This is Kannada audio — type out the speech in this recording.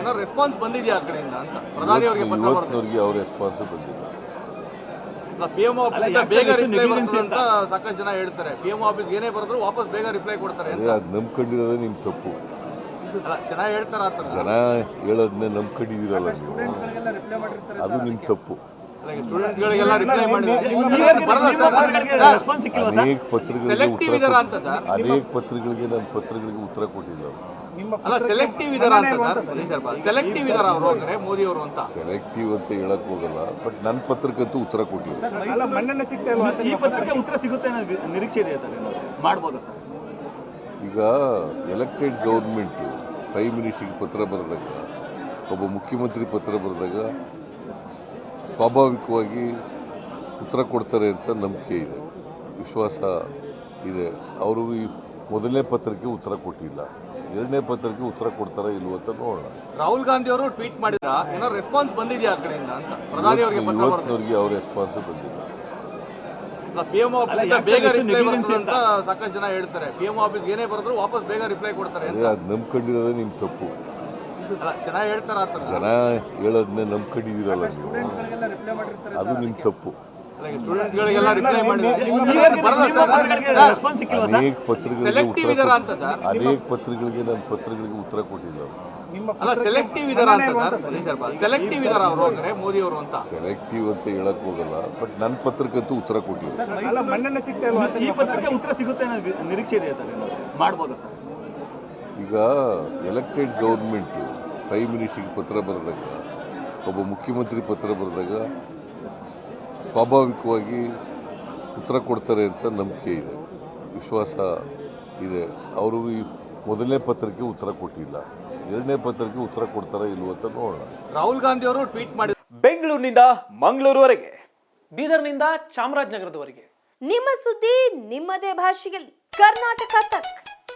ಏನೋ ರೆಸ್ಪಾನ್ಸ್ ಬಂದಿದ್ಯಾ ಆ ಕಡೆಯಿಂದ ಅಂತ? ಪ್ರಧಾನಿ ಅವರಿಗೆ ಪತ್ರ ಇವತ್ತಿನವ್ರಿಗೆ ಅವ್ರ ರೆಸ್ಪಾನ್ಸ್ ಬಂದಿಲ್ಲ. ಪಿ ಎಂ ಆಫೀಸ್ ಬೇಗ ರಿಪ್ಲೈ ಅಂತ ಸಾಕಷ್ಟು ಜನ ಹೇಳ್ತಾರೆ. ಪಿ ಎಂ ಆಫೀಸ್ ಏನೇ ಬರೆದ್ರು ವಾಪಸ್ ಬೇಗ ರಿಪ್ಲೈ ಕೊಡ್ತಾರೆ ಅಂತ. ಅದೇ ಅದು ನಂಬ್ಕೊಂಡಿರೋದೇ ನಿಮ್ಮ ತಪ್ಪು. ಅಲ್ಲ ಜನ ಹೇಳ್ತಾರ ಆ ಥರ? ಜನ ಹೇಳೋದನ್ನೇ ನಂಬ್ಕೊಂಡಿದ್ದೀರಲ್ಲ ನೀವು. ಅದು ನಿಮ್ಮ ತಪ್ಪು. ಸ್ಟೂಡೆಂಟ್ಸ್ಗಳಿಗೆಲ್ಲ ರಿಪ್ಲೈ ಮಾಡಿದ್ರೆ ಅನೇಕ ಪತ್ರಗಳಿಗೆ ಸೆಲೆಕ್ಟಿವ್ ಉತ್ತರ ಅನೇಕ ಪತ್ರಗಳಿಗೆ ನನ್ನ ಪತ್ರಗಳಿಗೆ ಉತ್ತರ ಕೊಟ್ಟಿಲ್ಲ. ಅವ್ರು. ಅಲ್ಲ ಸೆಲೆಕ್ಟಿವ್ ಇದಾರ ಅಂತ ಸರ್ ಸೆಲೆಕ್ಟಿವ್ ಇದಾರ ಅವರು ಅಂದ್ರೆ ಮೋದಿ ಅವರು ಅಂತ. ಸೆಲೆಕ್ಟಿವ್ ಅಂತ ಹೇಳಕ್ ಹೋಗಲ್ಲ ಬಟ್ ನನ್ನ ಪತ್ರಕ್ಕಂತೂ ಉತ್ತರ ಕೊಟ್ಟಿಲ್ಲ ಅಲ್ಲ ಮನ್ನಣೆ ಸಿಗ್ತಾ ಇಲ್ವಾ? ಈ ಪತ್ರಕ್ಕೆ ಉತ್ತರ ಸಿಗುತ್ತೆ ಅನ್ನೋ ನಿರೀಕ್ಷೆ ಇದೆಯಾ ಸರ್? ಮಾಡ್ಬೋದಾ ಸರ್? ಈಗ ಎಲೆಕ್ಟೆಡ್ ಗೌರ್ಮೆಂಟು ಪ್ರೈಮ್ ಮಿನಿಸ್ಟರ್ಗೆ ಪತ್ರ ಬರೆದಾಗ ಒಬ್ಬ ಮುಖ್ಯಮಂತ್ರಿ ಪತ್ರ ಬರೆದಾಗ ಸ್ವಾಭಾವಿಕವಾಗಿ ಉತ್ತರ ಕೊಡ್ತಾರೆ ಅಂತ ನಂಬಿಕೆ ಇದೆ ವಿಶ್ವಾಸ ಇದೆ. ಅವರು ಈ ಮೊದಲನೇ ಪತ್ರಕ್ಕೆ ಉತ್ತರ ಕೊಟ್ಟಿಲ್ಲ. ಎರಡನೇ ಪತ್ರಕ್ಕೆ ಉತ್ತರ ಕೊಡ್ತಾರಾ ಇಲ್ವ ಅಂತ ನೋಡೋಣ. ರಾಹುಲ್ ಗಾಂಧಿ ಅವರು ಟ್ವೀಟ್ ಮಾಡಿದ್ರ? ಏನೋ ರೆಸ್ಪಾನ್ಸ್ ಬಂದಿದ್ಯಾ ಆ ಕಡೆಯಿಂದ ಅಂತ ಪ್ರಧಾನಿ ಅವರಿಗೆ ಪತ್ರ ಬರೆದು ಇವತ್ತಿನವ್ರಿಗೆ ಅವ್ರ ರೆಸ್ಪಾನ್ಸ್ ಬಂದಿಲ್ಲ. ಪಿ ಎಂ ಆಫೀಸ್ ಬೇಗ ರಿಪ್ಲೈ ಬರ್ತದೆ ಅಂತ ಸಾಕಷ್ಟು ಜನ ಹೇಳ್ತಾರೆ. ಪಿಎಂ ಆಫೀಸ್ ಏನೇ ಬರೆದ್ರು ವಾಪಸ್ ಬೇಗ ರಿಪ್ಲೈ ಕೊಡ್ತಾರೆ ಅಂತ. ಅದೇ ಅದು ನಂಬ್ಕೊಂಡಿರೋದೇ ನಿಮ್ಮ ತಪ್ಪು. ಅಲ್ಲ ಜನ ಹೇಳ್ತಾರ ಆ ಥರ? ಜನ ಹೇಳೋದನ್ನೇ ನಂಬ್ಕೊಂಡಿದ್ದೀರಲ್ಲ ನೀವು? ಅದು ನಿಮ್ಮ ತಪ್ಪು. ಸ್ಟೂಡೆಂಟ್ಸ್ಗಳಿಗೆಲ್ಲ ರಿಪ್ಲೈ ಮಾಡಿದ್ರೆ. ರೆಸ್ಪಾನ್ಸ್ ಸಿಕ್ಕಿಲ್ವಾ ಸರ್? ಅನೇಕ ಪತ್ರಿಕೆಗಳಿಗೆ ಸೆಲೆಕ್ಟಿವ್ ಉತ್ತರ ಇದಾರ ಅಂತ ಸರ್? ಅನೇಕ ಪತ್ರಗಳಿಗೆ ನನ್ನ ಪತ್ರಗಳಿಗೆ ಉತ್ತರ ಕೊಟ್ಟಿಲ್ಲ ಸೆಲೆಕ್ಟಿವ್ ಅಂತ ಸರ್? ಸೆಲೆಕ್ಟಿವ್ ಇದಾರ ಅವರು ಅಂದ್ರೆ ಮೋದಿ ಅವರು ಅಂತ. ಸೆಲೆಕ್ಟಿವ್ ಅಂತ ಹೇಳಕ್ ಹೋಗಲ್ಲ ಬಟ್ ನನ್ನ ಪತ್ರಕ್ಕಂತೂ ಉತ್ತರ ಕೊಟ್ಟಿಲ್ಲ. ಅಲ್ಲ ಮನ್ನಣೆ ಸಿಗ್ತಾ ಈ ಪತ್ರಕ್ಕೆ ಉತ್ತರ ಸಿಗುತ್ತೆ ನಿರೀಕ್ಷೆ ಇದೆಯಾ ಸರ್ ಏನಾದ್ರು? ಸರ್? ಈಗ ಎಲೆಕ್ಟೆಡ್ ಗೌರ್ಮೆಂಟ್ ಪ್ರೈಮ್ ಮಿನಿಸ್ಟರ್ಗೆ ಪತ್ರ ಬರೆದಾಗ ಒಬ್ಬ ಮುಖ್ಯಮಂತ್ರಿ ಪತ್ರ ಬರೆದಾಗ ಸ್ವಾಭಾವಿಕವಾಗಿ ಉತ್ತರ ಕೊಡ್ತಾರೆ ಅಂತ ನಂಬಿಕೆ ಇದೆ. ವಿಶ್ವಾಸ ಇದೆ. ಅವರು ಈ ಮೊದಲನೇ ಪತ್ರಕ್ಕೆ ಉತ್ತರ ಕೊಟ್ಟಿಲ್ಲ. ಎರಡನೇ ಪತ್ರಕ್ಕೆ ಉತ್ತರ ಕೊಡ್ತಾರ ಇಲ್ವೋ ಅಂತ ನೋಡೋಣ. ರಾಹುಲ್ ಗಾಂಧಿ ಅವರು ಟ್ವೀಟ್ ಮಾಡಿ ಬೆಂಗಳೂರಿನಿಂದ ಮಂಗಳೂರುವರೆಗೆ. ಬೀದರ್ನಿಂದ ಚಾಮರಾಜನಗರದವರೆಗೆ. ನಿಮ್ಮ ಸುದ್ದಿ ನಿಮ್ಮದೇ ಭಾಷೆಯಲ್ಲಿ. ಕರ್ನಾಟಕ ತಕ್